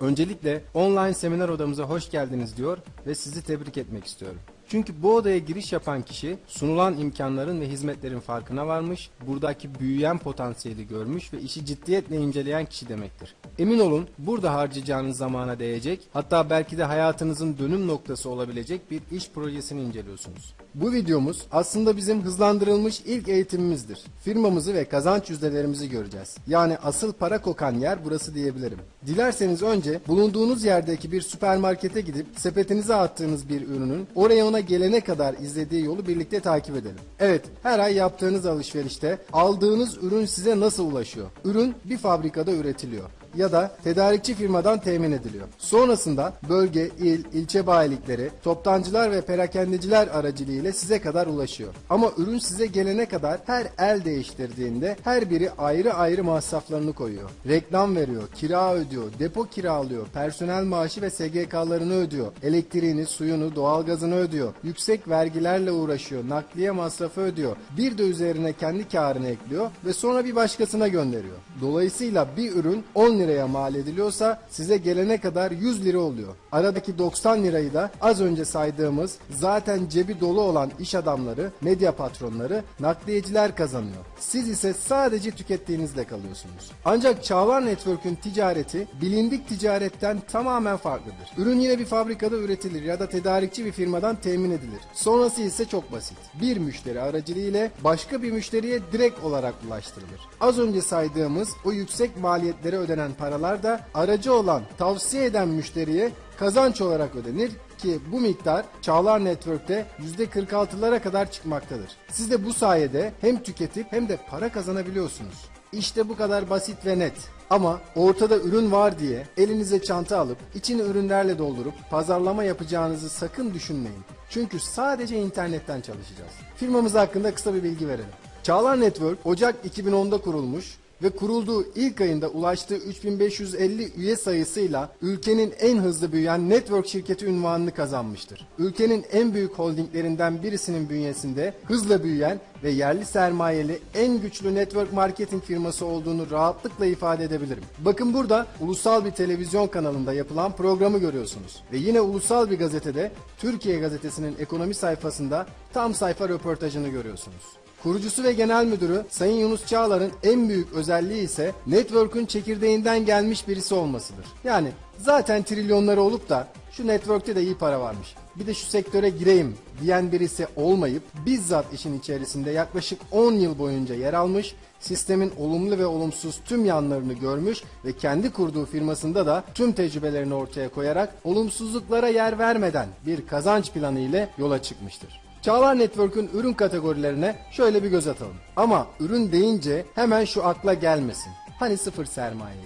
Öncelikle online seminer odamıza hoş geldiniz diyor ve sizi tebrik etmek istiyorum. Çünkü bu odaya giriş yapan kişi sunulan imkanların ve hizmetlerin farkına varmış, buradaki büyüyen potansiyeli görmüş ve işi ciddiyetle inceleyen kişi demektir. Emin olun burada harcayacağınız zamana değecek, hatta belki de hayatınızın dönüm noktası olabilecek bir iş projesini inceliyorsunuz. Bu videomuz aslında bizim hızlandırılmış ilk eğitimimizdir. Firmamızı ve kazanç yüzdelerimizi göreceğiz. Yani asıl para kokan yer burası diyebilirim. Dilerseniz önce bulunduğunuz yerdeki bir süpermarkete gidip sepetinize attığınız bir ürünün oraya ona gelene kadar izlediği yolu birlikte takip edelim. Evet, her ay yaptığınız alışverişte aldığınız ürün size nasıl ulaşıyor? Ürün bir fabrikada üretiliyor ya da tedarikçi firmadan temin ediliyor. Sonrasında bölge, il, ilçe bayilikleri, toptancılar ve perakendeciler aracılığıyla size kadar ulaşıyor. Ama ürün size gelene kadar her el değiştirdiğinde her biri ayrı ayrı masraflarını koyuyor. Reklam veriyor, kira ödüyor, depo kiralıyor, personel maaşı ve SGK'larını ödüyor, elektriğini, suyunu, doğalgazını ödüyor, yüksek vergilerle uğraşıyor, nakliye masrafı ödüyor, bir de üzerine kendi karını ekliyor ve sonra bir başkasına gönderiyor. Dolayısıyla bir ürün 10 liraya mal ediliyorsa size gelene kadar 100 lira oluyor. Aradaki 90 lirayı da az önce saydığımız zaten cebi dolu olan iş adamları, medya patronları, nakliyeciler kazanıyor. Siz ise sadece tükettiğinizle kalıyorsunuz. Ancak Çağlar Network'ün ticareti bilindik ticaretten tamamen farklıdır. Ürün yine bir fabrikada üretilir ya da tedarikçi bir firmadan temin edilir. Sonrası ise çok basit. Bir müşteri aracılığıyla başka bir müşteriye direkt olarak ulaştırılır. Az önce saydığımız o yüksek maliyetlere ödenen paralar da aracı olan, tavsiye eden müşteriye kazanç olarak ödenir ki bu miktar Çağlar Network'te %46'lara kadar çıkmaktadır. Siz de bu sayede hem tüketip hem de para kazanabiliyorsunuz. İşte bu kadar basit ve net. Ama ortada ürün var diye elinize çanta alıp içini ürünlerle doldurup pazarlama yapacağınızı sakın düşünmeyin. Çünkü sadece internetten çalışacağız. Firmamız hakkında kısa bir bilgi verelim. Çağlar Network Ocak 2010'da kurulmuş ve kurulduğu ilk ayında ulaştığı 3550 üye sayısıyla ülkenin en hızlı büyüyen network şirketi unvanını kazanmıştır. Ülkenin en büyük holdinglerinden birisinin bünyesinde hızla büyüyen ve yerli sermayeli en güçlü network marketing firması olduğunu rahatlıkla ifade edebilirim. Bakın burada ulusal bir televizyon kanalında yapılan programı görüyorsunuz. Ve yine ulusal bir gazetede Türkiye gazetesinin ekonomi sayfasında tam sayfa röportajını görüyorsunuz. Kurucusu ve genel müdürü Sayın Yunus Çağlar'ın en büyük özelliği ise network'ün çekirdeğinden gelmiş birisi olmasıdır. Yani zaten trilyonları olup da şu network'te de iyi para varmış. Bir de şu sektöre gireyim diyen birisi olmayıp bizzat işin içerisinde yaklaşık 10 yıl boyunca yer almış, sistemin olumlu ve olumsuz tüm yanlarını görmüş ve kendi kurduğu firmasında da tüm tecrübelerini ortaya koyarak olumsuzluklara yer vermeden bir kazanç planı ile yola çıkmıştır. Çağlar Network'ün ürün kategorilerine şöyle bir göz atalım. Ama ürün deyince hemen şu akla gelmesin. Hani sıfır sermayeydi.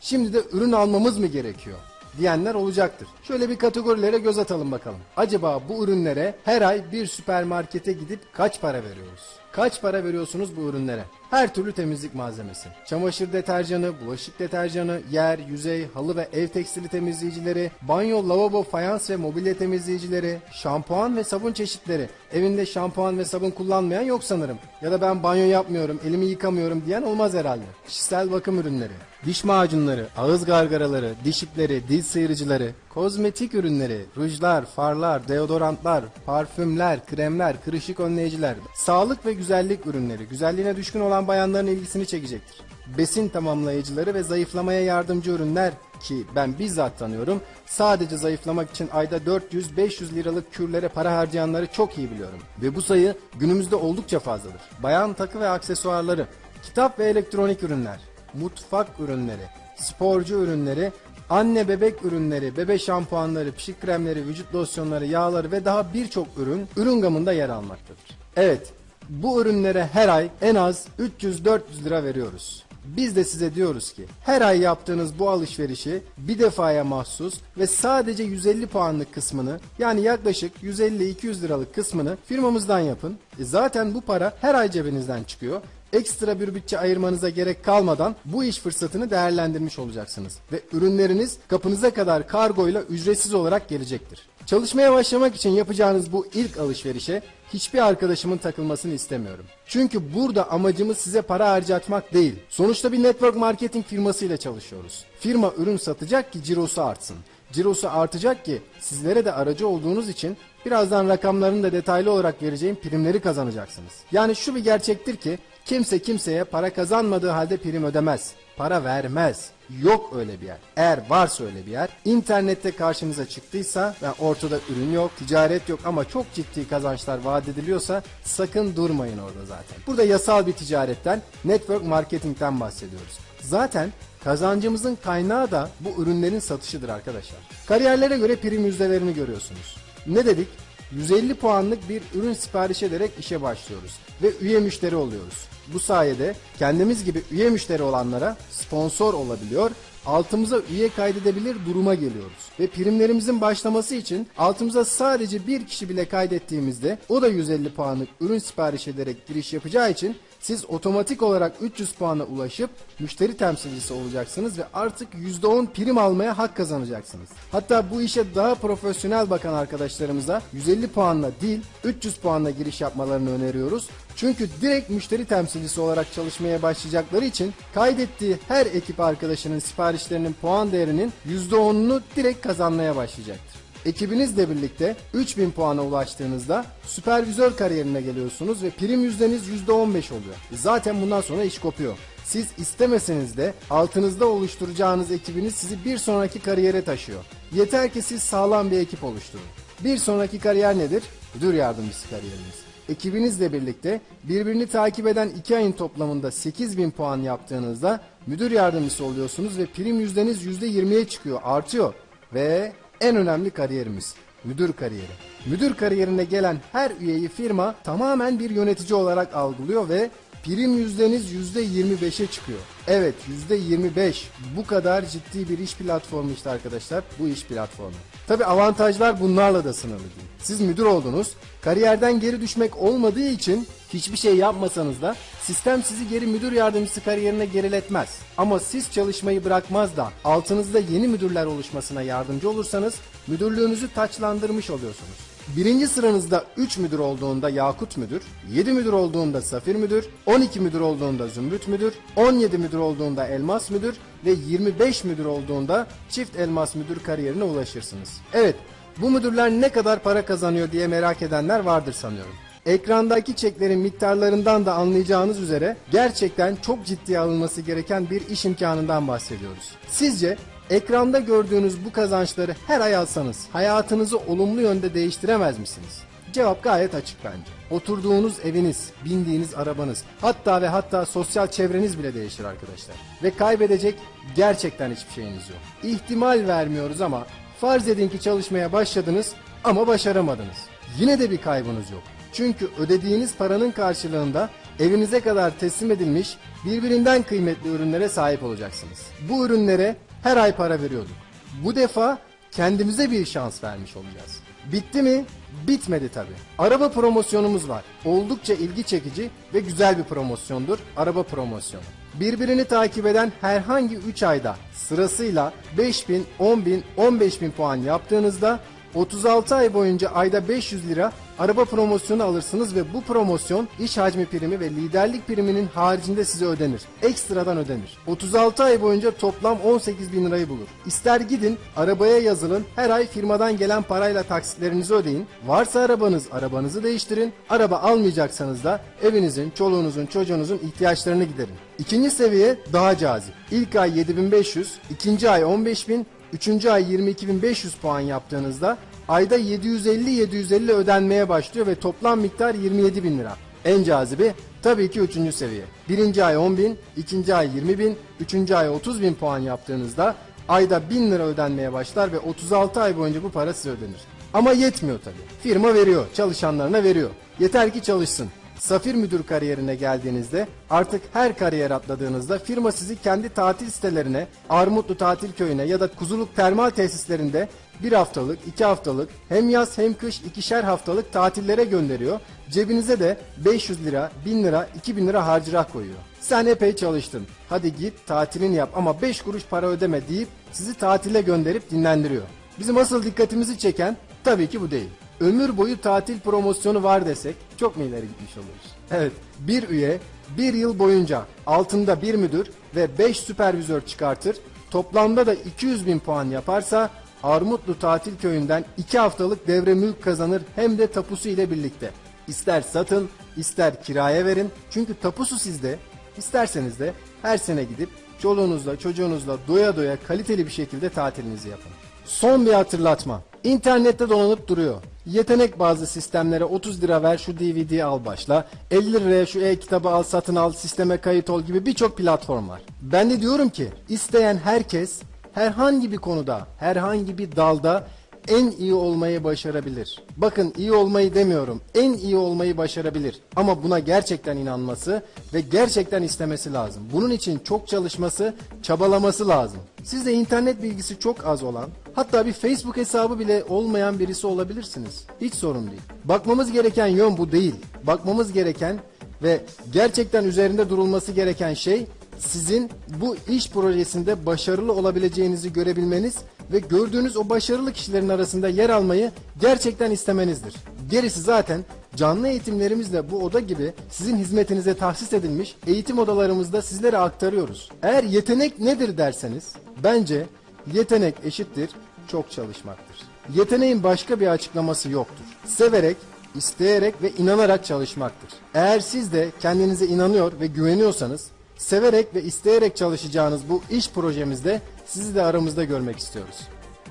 Şimdi de ürün almamız mı gerekiyor? diyenler olacaktır. Şöyle bir kategorilere göz atalım bakalım. Acaba bu ürünlere her ay bir süpermarkete gidip kaç para veriyoruz? Kaç para veriyorsunuz bu ürünlere? Her türlü temizlik malzemesi. Çamaşır deterjanı, bulaşık deterjanı, yer, yüzey, halı ve ev tekstili temizleyicileri, banyo, lavabo, fayans ve mobilya temizleyicileri, şampuan ve sabun çeşitleri. Evinde şampuan ve sabun kullanmayan yok sanırım. Ya da ben banyo yapmıyorum, elimi yıkamıyorum diyen olmaz herhalde. Kişisel bakım ürünleri, diş macunları, ağız gargaraları, diş ipleri, dil sıyırıcıları, kozmetik ürünleri, rujlar, farlar, deodorantlar, parfümler, kremler, kırışık önleyiciler, sağlık ve güzellik ürünleri, güzelliğine düşkün olan bayanların ilgisini çekecektir. Besin tamamlayıcıları ve zayıflamaya yardımcı ürünler ki ben bizzat tanıyorum. Sadece zayıflamak için ayda 400-500 liralık kürlere para harcayanları çok iyi biliyorum. Ve bu sayı günümüzde oldukça fazladır. Bayan takı ve aksesuarları, kitap ve elektronik ürünler, mutfak ürünleri, sporcu ürünleri, anne bebek ürünleri, bebe şampuanları, pişik kremleri, vücut losyonları, yağları ve daha birçok ürün ürün gamında yer almaktadır. Evet, bu ürünlere her ay en az 300-400 lira veriyoruz. Biz de size diyoruz ki her ay yaptığınız bu alışverişi bir defaya mahsus ve sadece 150 puanlık kısmını yani yaklaşık 150-200 liralık kısmını firmamızdan yapın. E zaten bu para her ay cebinizden çıkıyor Ekstra bir bütçe ayırmanıza gerek kalmadan bu iş fırsatını değerlendirmiş olacaksınız. Ve ürünleriniz kapınıza kadar kargoyla ücretsiz olarak gelecektir. Çalışmaya başlamak için yapacağınız bu ilk alışverişe hiçbir arkadaşımın takılmasını istemiyorum. Çünkü burada amacımız size para harcatmak değil. Sonuçta bir network marketing firmasıyla çalışıyoruz. Firma ürün satacak ki cirosu artsın. Cirosu artacak ki sizlere de aracı olduğunuz için birazdan rakamlarını da detaylı olarak vereceğim primleri kazanacaksınız. Yani şu bir gerçektir ki kimse kimseye para kazanmadığı halde prim ödemez. Para vermez. Yok öyle bir yer. Eğer varsa öyle bir yer, internette karşınıza çıktıysa ve ortada ürün yok, ticaret yok ama çok ciddi kazançlar vaat ediliyorsa sakın durmayın orada zaten. Burada yasal bir ticaretten, network marketingten bahsediyoruz. Zaten kazancımızın kaynağı da bu ürünlerin satışıdır arkadaşlar. Kariyerlere göre prim yüzdelerini görüyorsunuz. Ne dedik? 150 puanlık bir ürün sipariş ederek işe başlıyoruz ve üye müşteri oluyoruz. Bu sayede kendimiz gibi üye müşteri olanlara sponsor olabiliyor, altımıza üye kaydedebilir duruma geliyoruz. Ve primlerimizin başlaması için altımıza sadece bir kişi bile kaydettiğimizde o da 150 puanlık ürün sipariş ederek giriş yapacağı için siz otomatik olarak 300 puana ulaşıp müşteri temsilcisi olacaksınız ve artık %10 prim almaya hak kazanacaksınız. Hatta bu işe daha profesyonel bakan arkadaşlarımıza 150 puanla değil 300 puanla giriş yapmalarını öneriyoruz. Çünkü direkt müşteri temsilcisi olarak çalışmaya başlayacakları için kaydettiği her ekip arkadaşının siparişlerinin puan değerinin %10'unu direkt kazanmaya başlayacaktır. Ekibinizle birlikte 3000 puana ulaştığınızda süpervizör kariyerine geliyorsunuz ve prim yüzdeniz %15 oluyor. Zaten bundan sonra iş kopuyor. Siz istemeseniz de altınızda oluşturacağınız ekibiniz sizi bir sonraki kariyere taşıyor. Yeter ki siz sağlam bir ekip oluşturun. Bir sonraki kariyer nedir? Müdür yardımcısı kariyeriniz. Ekibinizle birlikte birbirini takip eden 2 ayın toplamında 8000 puan yaptığınızda müdür yardımcısı oluyorsunuz ve prim yüzdeniz %20'ye çıkıyor, artıyor. Ve en önemli kariyerimiz müdür kariyeri. Müdür kariyerine gelen her üyeyi firma tamamen bir yönetici olarak algılıyor ve prim yüzdeniz %25'e çıkıyor. Evet %25 bu kadar ciddi bir iş platformu işte arkadaşlar bu iş platformu. Tabi avantajlar bunlarla da sınırlı değil. Siz müdür oldunuz, kariyerden geri düşmek olmadığı için hiçbir şey yapmasanız da sistem sizi geri müdür yardımcısı kariyerine geriletmez. Ama siz çalışmayı bırakmaz da altınızda yeni müdürler oluşmasına yardımcı olursanız müdürlüğünüzü taçlandırmış oluyorsunuz. Birinci sıranızda 3 müdür olduğunda Yakut müdür, 7 müdür olduğunda Safir müdür, 12 müdür olduğunda Zümrüt müdür, 17 müdür olduğunda Elmas müdür ve 25 müdür olduğunda Çift Elmas müdür kariyerine ulaşırsınız. Evet, bu müdürler ne kadar para kazanıyor diye merak edenler vardır sanıyorum. Ekrandaki çeklerin miktarlarından da anlayacağınız üzere gerçekten çok ciddiye alınması gereken bir iş imkanından bahsediyoruz. Sizce ekranda gördüğünüz bu kazançları her ay alsanız hayatınızı olumlu yönde değiştiremez misiniz? Cevap gayet açık bence. Oturduğunuz eviniz, bindiğiniz arabanız, hatta ve hatta sosyal çevreniz bile değişir arkadaşlar. Ve kaybedecek gerçekten hiçbir şeyiniz yok. İhtimal vermiyoruz ama farz edin ki çalışmaya başladınız ama başaramadınız. Yine de bir kaybınız yok. Çünkü ödediğiniz paranın karşılığında evinize kadar teslim edilmiş birbirinden kıymetli ürünlere sahip olacaksınız. Bu ürünlere her ay para veriyorduk. Bu defa kendimize bir şans vermiş olacağız. Bitti mi? Bitmedi tabi. Araba promosyonumuz var. Oldukça ilgi çekici ve güzel bir promosyondur. Araba promosyonu. Birbirini takip eden herhangi 3 ayda sırasıyla 5000, 10000, 15000 puan yaptığınızda 36 ay boyunca ayda 500 lira araba promosyonu alırsınız ve bu promosyon iş hacmi primi ve liderlik priminin haricinde size ödenir. Ekstradan ödenir. 36 ay boyunca toplam 18 bin lirayı bulur. İster gidin arabaya yazılın her ay firmadan gelen parayla taksitlerinizi ödeyin. Varsa arabanız arabanızı değiştirin. Araba almayacaksanız da evinizin, çoluğunuzun, çocuğunuzun ihtiyaçlarını giderin. İkinci seviye daha cazip. İlk ay 7500, ikinci ay 15000, Üçüncü ay 22.500 puan yaptığınızda ayda 750-750 ödenmeye başlıyor ve toplam miktar 27 bin lira. En cazibi tabii ki üçüncü seviye. Birinci ay 10 bin, ikinci ay 20 bin, üçüncü ay 30 bin puan yaptığınızda ayda 1000 lira ödenmeye başlar ve 36 ay boyunca bu para size ödenir. Ama yetmiyor tabii. Firma veriyor, çalışanlarına veriyor. Yeter ki çalışsın. Safir müdür kariyerine geldiğinizde artık her kariyer atladığınızda firma sizi kendi tatil sitelerine, Armutlu Tatil Köyü'ne ya da Kuzuluk Termal Tesislerinde bir haftalık, iki haftalık hem yaz hem kış ikişer haftalık tatillere gönderiyor. Cebinize de 500 lira, 1000 lira, 2000 lira harcırah koyuyor. Sen epey çalıştın. Hadi git tatilini yap ama 5 kuruş para ödeme deyip sizi tatile gönderip dinlendiriyor. Bizim asıl dikkatimizi çeken tabii ki bu değil. Ömür boyu tatil promosyonu var desek çok mu ileri gitmiş oluruz? Evet, bir üye bir yıl boyunca altında bir müdür ve 5 süpervizör çıkartır. Toplamda da 200 bin puan yaparsa Armutlu Tatil Köyü'nden 2 haftalık devre mülk kazanır hem de tapusu ile birlikte. İster satın, ister kiraya verin. Çünkü tapusu sizde. İsterseniz de her sene gidip çoluğunuzla çocuğunuzla doya doya kaliteli bir şekilde tatilinizi yapın. Son bir hatırlatma. İnternette dolanıp duruyor. Yetenek bazlı sistemlere 30 lira ver şu DVD'yi al başla. 50 liraya şu e-kitabı al satın al sisteme kayıt ol gibi birçok platform var. Ben de diyorum ki isteyen herkes herhangi bir konuda, herhangi bir dalda en iyi olmayı başarabilir. Bakın iyi olmayı demiyorum. En iyi olmayı başarabilir. Ama buna gerçekten inanması ve gerçekten istemesi lazım. Bunun için çok çalışması, çabalaması lazım. Siz de internet bilgisi çok az olan, hatta bir Facebook hesabı bile olmayan birisi olabilirsiniz. Hiç sorun değil. Bakmamız gereken yön bu değil. Bakmamız gereken ve gerçekten üzerinde durulması gereken şey sizin bu iş projesinde başarılı olabileceğinizi görebilmeniz ve gördüğünüz o başarılı kişilerin arasında yer almayı gerçekten istemenizdir. Gerisi zaten canlı eğitimlerimizle bu oda gibi sizin hizmetinize tahsis edilmiş eğitim odalarımızda sizlere aktarıyoruz. Eğer yetenek nedir derseniz bence yetenek eşittir çok çalışmaktır. Yeteneğin başka bir açıklaması yoktur. Severek, isteyerek ve inanarak çalışmaktır. Eğer siz de kendinize inanıyor ve güveniyorsanız severek ve isteyerek çalışacağınız bu iş projemizde sizi de aramızda görmek istiyoruz.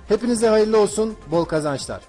Hepinize hayırlı olsun, bol kazançlar.